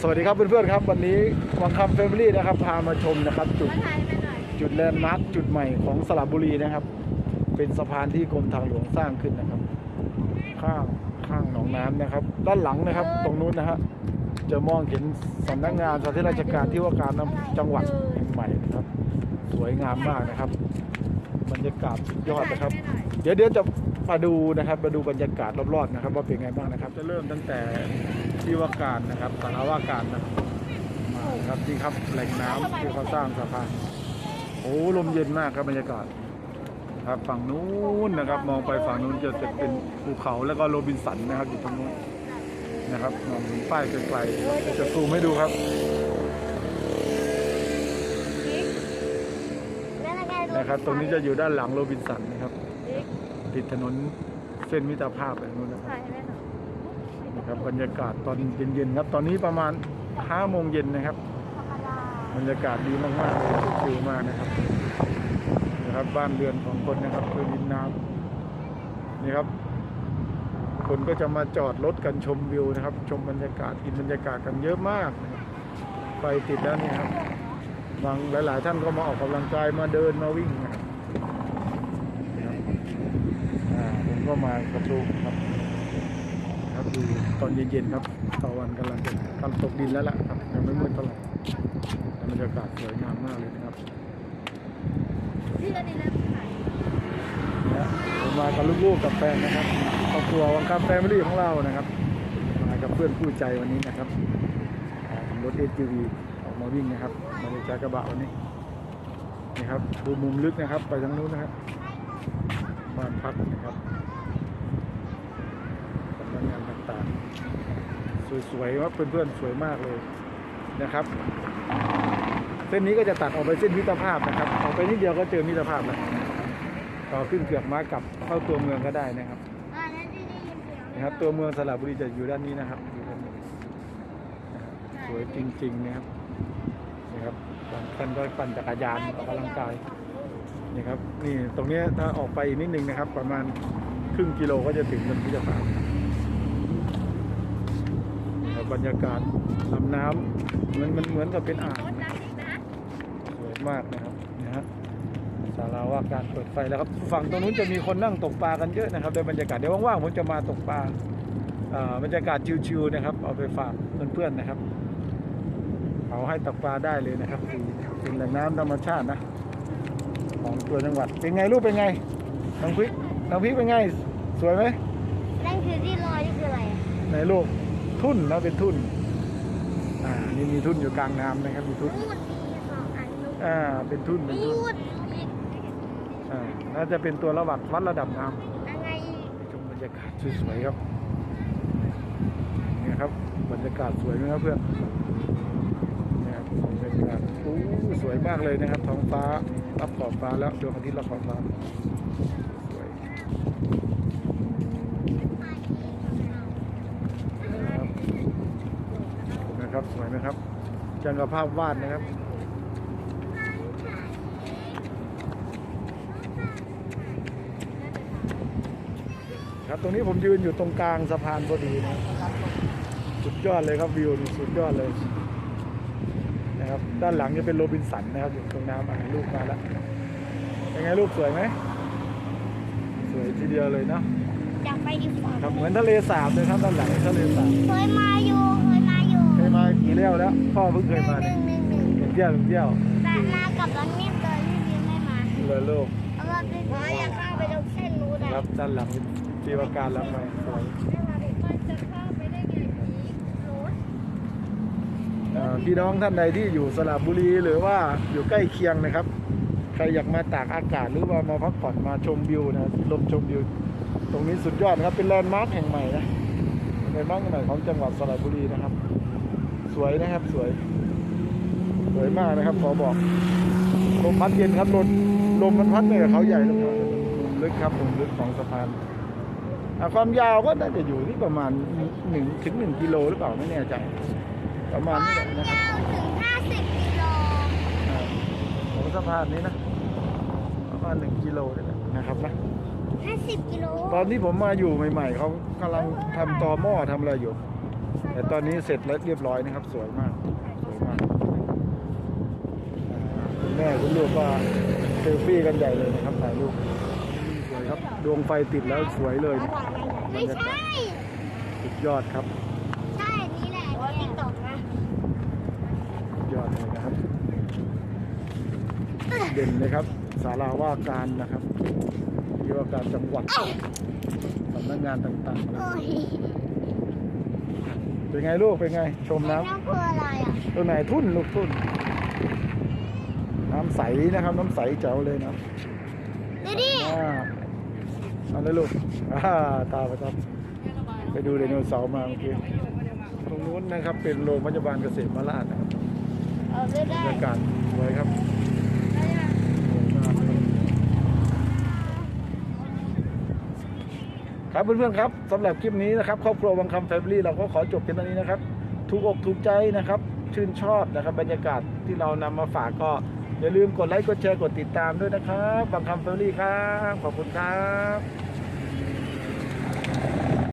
สวัสดีครับเพื่อนๆครับ วันนี้วังคำแฟมิลี่นะครับพามาชมนะครับจุดมาถ่ายไปหน่อยจุดแลนด์มาร์คจุดใหม่ของสระบุรีนะครับ เป็นสะพานที่กรมทางหลวงสร้างขึ้นนะครับ ข้างข้างหนองน้ำนะครับ ด้านหลังนะครับ ตรงนู้นนะฮะจะมองเห็นสำนักงานสาธารณราชการที่ว่าการน้ำจังหวัดแห่งใหม่นะครับ สวยงามมากนะครับบรรยากาศสุดยอดนะครับ เดี๋ยวเดี๋ยวจะมาดูนะครับมาดูบรรยากาศรอบๆนะครับ ว่าเป็นไงบ้างนะครับ จะเริ่มตั้งแต่ ที่ว่าการนะครับสารว่าการนะครับมาครับที่ครับแหล่งน้ำที่เขาสร้างสะพานโอ้ลมเย็นมากครับบรรยากาศ ครับฝั่งนู้นนะครับ มองไปฝั่งนู้นจะจะเป็นภูเขาแล้วก็โรบินสันนะครับอยู่ตรงนู้นนะครับมองเห็นป้ายไกลๆจะซูมให้ดูครับนะครับตรงนี้จะอยู่ด้านหลังโรบินสันนะครับ ติดถนนเส้นมิตรภาพแบบนู้นนะครับ ครับบรรยากาศตอนเย็นๆครับตอนนี้ประมาณ5โมงเย็นนะครับ บรรยากาศดีมากๆเลยมากนะครับนะครับบ้านเรือนของคนนะครับคือริมน้ำนี่ครับ คนก็จะมาจอดรถกันชมวิวนะครับ ชมบรรยากาศกินบรรยากาศกันเยอะมากไฟติดแล้วนี่ครับบางหลาย ๆ ท่านก็มาออกกำลังกายมาเดินมาวิ่งนะครับนะครับอ่าผมก็มากับลูกครับ ครับดูตอนเย็นๆครับตะวันกำลังจะกำลังตกดินแล้วล่ะครับยังไม่มืดเท่าไหร่แต่บรรยากาศสวยงามมากเลยนะครับที่อันนี้นะถ่ายนะผมมากับลูกๆกับแฟนนะครับครอบครัววังคำแฟมิลี่ของเรานะครับมากับเพื่อนคู่ใจวันนี้นะครับอ่ารถ SUV ออกมาวิ่งนะครับมาในจากระบะวันนี้นี่ครับดูมุมลึกนะครับ ไปทางนู้นนะครับบ้านพักนะครับสำนักงานต่างๆ สวยๆว่าเพื่อนๆสวยมากเลยนะครับ เส้นนี้ก็จะตัดออกไปเส้นมิตรภาพนะครับ ออกไปนิดเดียวก็เจอมิตรภาพแล้วต่อขึ้นเกือกม้ากลับเข้าตัวเมืองก็ได้นะครับอ่านั่นที่ได้ยินเสียงนะครับ ตัวเมืองสระบุรีจะอยู่ด้านนี้นะครับอยู่ด้านนี้นะครับสวยจริง ๆ นะครับนะครับบางท่านก็ปั่นจักรยานออกกำลังกายนี่ครับนี่ตรงเนี้ยถ้าออกไปอีกนิดนึงนะครับ ประมาณครึ่งกิโลก็จะถึงมันพิจารณานะครั บบรรยากาศลำน้ำมันมันเหมือนกับเป็นอ่างรถนะดังอีกนะสวยมากนะครับนะฮะศาลาว่าการเปิดไฟแล้วครับฝั่งตรงนู้นจะมีคนนั่งตกปลากันเยอะนะครับโดยบรรยากาศเดี๋ยวว่างๆผมจะมาตกปลาอ่าบรรยากาศชิวๆนะครับ เอาไปฝากเพื่อนๆนะครับเขาให้ตกปลาได้เลยนะครับดีนะครับเป็นแหล่งน้ำธรรมชาตินะของตัวจังหวัดเป็นไงลูกเป็นไงน้องพริกน้องพริกเป็นไง สวยไหมนั่นคือที่ลอยนี่คืออะไรอะไหนลูก ทุ่นนะเป็นทุ่น อ่า นี่มีทุ่นอยู่กลางน้ำนะครับ มีทุ่นพูดมีสองอันลูกอ่า เป็นทุ่น เป็นทุ่นพูดอีกอ่า น่าจะเป็นตัวระวัดวัดระดับน้ยังไงอีกำชมบรรยากาศสวยๆครับนี่ครับ บรรยากาศสวยไหมครับเพื่อนนี่ครับบรรยากาศโอ้สวยมากเลยนะครับ ท้องฟ้า รับขอบฟ้าแล้วดวงอาทิตย์รับขอบฟ้าสวยนะ ครับนะครับสวยไหมครับจังกับภาพวาดนะครับครับตรงนี้ผมยืนอยู่ตรงกลางสะพานพอดีนะครับสุดยอดเลยครับวิวนี่สุดยอดเลยนะครับ ด้านหลังจะเป็นโรบินสันนะครับอยู่ตรงน้ำอะลูกมาแล้วเป็นไงลูกสวยไหมสวยทีเดียวเลยเนาะอยากไปอีกฝั่งครับเหมือนทะเลสาบเลยครับด้านหลังทะเลสาบเคยมาอยู่เค ยมาอยู่เคยมากี่เที่ยวแล้ว พ่อเพิ่งเคยมาเนี่ยหนึ่งหนึ่งหนึ่งเที่ยวหนึ่งเที่ยวแต่มากับรถนี่เลยพี่บินไม่มาเลยลูกเอารถไปเพราะอยากเข้าไปตรงเส้นนู้นครับด้านหลังปีวการรับไปสวยมันจะข้าไปได้ไงผีรถเอ่อพี่น้องท่านใดที่อยู่สระบุรีหรือว่าอยู่ใกล้เคียงนะครับ ใครอยากมาตากอากาศหรือว่ามาพักผ่อนมาชมวิวนะลมชมวิวตรงนี้สุดยอดนะครับเป็นแลนด์มาร์คแห่งใหม่นะแลนด์มาร์คแห่งใหม่ของจังหวัดสระบุรีนะครับ สวยนะครับสวย สวยมากนะครับขอบอกลมพัดเย็นครับลมลมมันพัดไปกับเขาใหญ่ลงมาลึกครับผมลึกของสะพานอะความยาวก็น่าจะอยู่ที่ประมาณหนึ่งถึงหนึ่งกิโลหรือเปล่าไม่แน่ใจ ประมาณนี้แหละนะครับยาวถึงห้าสิบกิโลอ่าของสะพานนี้นะประมาณหนึ่งกิโลนี่แหละนะครับนะห้าสิบกิโลตอนที่ผมมาอยู่ใหม่ ๆเขากำลังทำตอหม้อทำอะไรอยู่ใช่ แต่ตอนนี้เสร็จแล้วเรียบร้อยนะครับ สวยมากสวยมากอ่าคุณแม่คุณลูกก็เซลฟี่กันใหญ่เลยนะครับถ่ายรูปสวยครับดวงไฟติดแล้วสวยเลยนะไม่ใช่สุดยอดครับ ใช่อันนี้แหละว่าติ๊กตอกนะสุดยอดเลยนะครับ เด่นเลยครับศาลาว่าการนะครับที่ว่าการจังหวัดสำนักงานต่างๆโอ้ย เป็นไงลูกเป็นไง ชมน้น้ำคืออะไรอะำตัวไหนทุ่นลูกทุ่น น้ำใสนะครับ น้ำใสแจ๋วเลยนะดูดิอ่าเอาเลยลูกอ่าตามไปครับ ไปดูไดโนเสาร์มาเมื่อกี้ตรงนู้นนะครับเป็นโรงพยาบาลเกษมมาราชนะครับ เอาไม่บรได้รยากาศสวยครับสวยมากครับครับ เพื่อนๆครับสำหรับคลิปนี้นะครับครอบครัววังคำแฟมิลี่เราก็ขอจบเพียงเท่านี้นะครับถูกอกถูกใจนะครับ ชื่นชอบนะครับบรรยากาศที่เรานำมาฝากก็อย่าลืมกดไลค์กดแชร์กดติดตามด้วยนะครับวังคำแฟมิลี่ครับขอบคุณครับ